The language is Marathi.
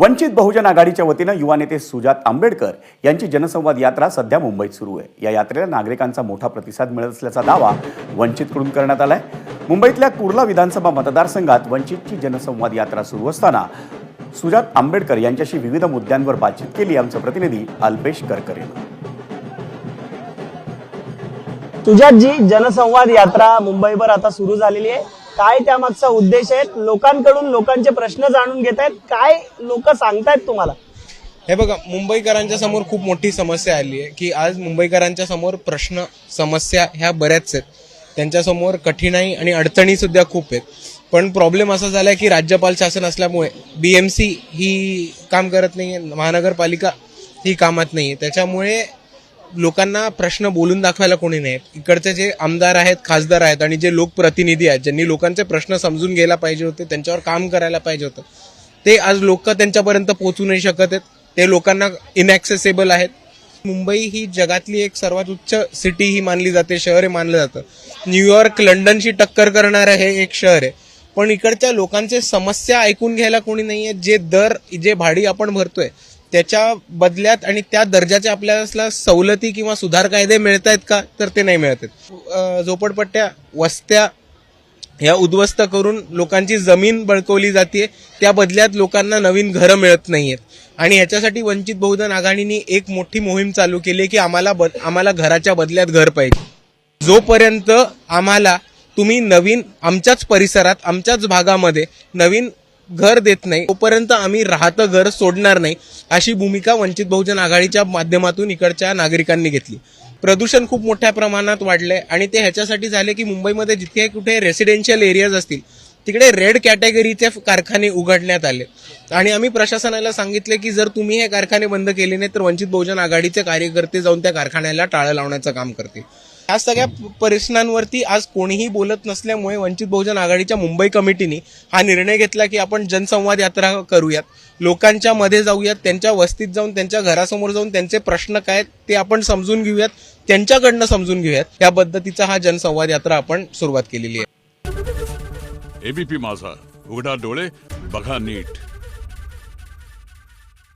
वंचित बहुजन आघाडीच्या वतीनं युवा नेते सुजात आंबेडकर यांची जनसंवाद यात्रा सध्या मुंबईत सुरू आहे. या यात्रेला नागरिकांचा मोठा प्रतिसाद मिळत असल्याचा दावा वंचितकडून करण्यात आलाय. मुंबईतल्या कुर्ला विधानसभा मतदारसंघात वंचितची जनसंवाद यात्रा सुरू असताना सुजात आंबेडकर यांच्याशी विविध मुद्द्यांवर बातचीत केली आमचं प्रतिनिधी अल्पेश करकर. सुजातजी जनसंवाद यात्रा मुंबईवर आता सुरू झालेली आहे. काय त्यामागचा उद्देश आहे लोकांकडून लोकांचे प्रश्न जाणून घेत आहेत. काय लोक सांगतायत तुम्हाला? हे बघा मुंबईकरांच्या समोर खूप मोठी समस्या आली आहे की आज मुंबईकरांच्या समोर प्रश्न समस्या ह्या बऱ्याच आहेत. त्यांच्यासमोर कठीणाई आणि अडचणी सुद्धा खूप आहेत. पण प्रॉब्लेम असा झाला आहे की राज्यपाल शासन असल्यामुळे बी एम सी ही काम करत नाही आहे महानगरपालिका ही कामात नाही आहे त्याच्यामुळे लोकांना प्रश्न बोलून दाखवायला कोणी नाही. इकडचे जे आमदार आहेत खासदार आहेत आणि जे लोकप्रतिनिधी आहेत ज्यांनी लोकांचे प्रश्न समजून घ्यायला पाहिजे होते त्यांच्यावर काम करायला पाहिजे होतं ते आज लोक त्यांच्यापर्यंत पोहोचू नाही शकत आहेत. ते लोकांना इनॲक्सेसेबल आहेत. मुंबई ही जगातली एक सर्वात उच्च सिटी ही मानली जाते शहर हे मानलं जातं. न्यूयॉर्क लंडनशी टक्कर करणारं हे एक शहर आहे. पण इकडच्या लोकांचे समस्या ऐकून घ्यायला कोणी नाही आहे जे दर जे भाडी आपण भरतोय त्याच्या बदल्यात आणि त्या दर्जाच्या आपल्याला सवलती किंवा सुधार कायदे मिळत आहेत का तर ते नाही मिळत आहेत. झोपडपट्ट्या वस्त्या या उद्ध्वस्त करून लोकांची जमीन बळकवली जाते त्या बदल्यात लोकांना नवीन घरं मिळत नाही आहेत आणि ह्याच्यासाठी वंचित बहुजन आघाडीने एक मोठी मोहीम चालू केली आहे की आम्हाला बद- आम्हाला घराच्या बदल्यात घर पाहिजे. जोपर्यंत आम्हाला तुम्ही नवीन आमच्याच परिसरात आमच्याच भागामध्ये नवीन घर देत नाही. तोपर्यंत आम्ही राहतं घर सोडणार नाही अशी भूमिका वंचित बहुजन आघाडीच्या माध्यमातून इकडच्या नागरिकांनी घेतली. प्रदूषण खूप मोठ्या प्रमाणात वाढलंय आणि ते ह्याच्यासाठी झाले की मुंबईमध्ये जिथे कुठे रेसिडेन्शियल एरियाज असतील तिकडे रेड कॅटेगरीचे कारखाने उघडण्यात आले. आणि आम्ही प्रशासनाला सांगितले की जर तुम्ही हे कारखाने बंद केले नाही तर वंचित बहुजन आघाडीचे कार्यकर्ते जाऊन त्या कारखान्याला टाळं लावण्याचं काम करतील. या सगळ्या प्रश्नांवरती आज कोणीही बोलत नसल्यामुळे वंचित बहुजन आघाडीच्या मुंबई कमिटीने हा निर्णय घेतला की आपण जनसंवाद यात्रा करूयात. लोकांच्या मध्ये जाऊयात त्यांच्या वस्तीत जाऊन त्यांच्या घरासमोर जाऊन त्यांचे प्रश्न काय ते आपण समजून घेऊयात त्यांच्याकडनं समजून घेऊयात. या पद्धतीचा हा जनसंवाद यात्रा आपण सुरुवात केलेली आहे. एबीपी माझा उघडा डोळे बघा नीट.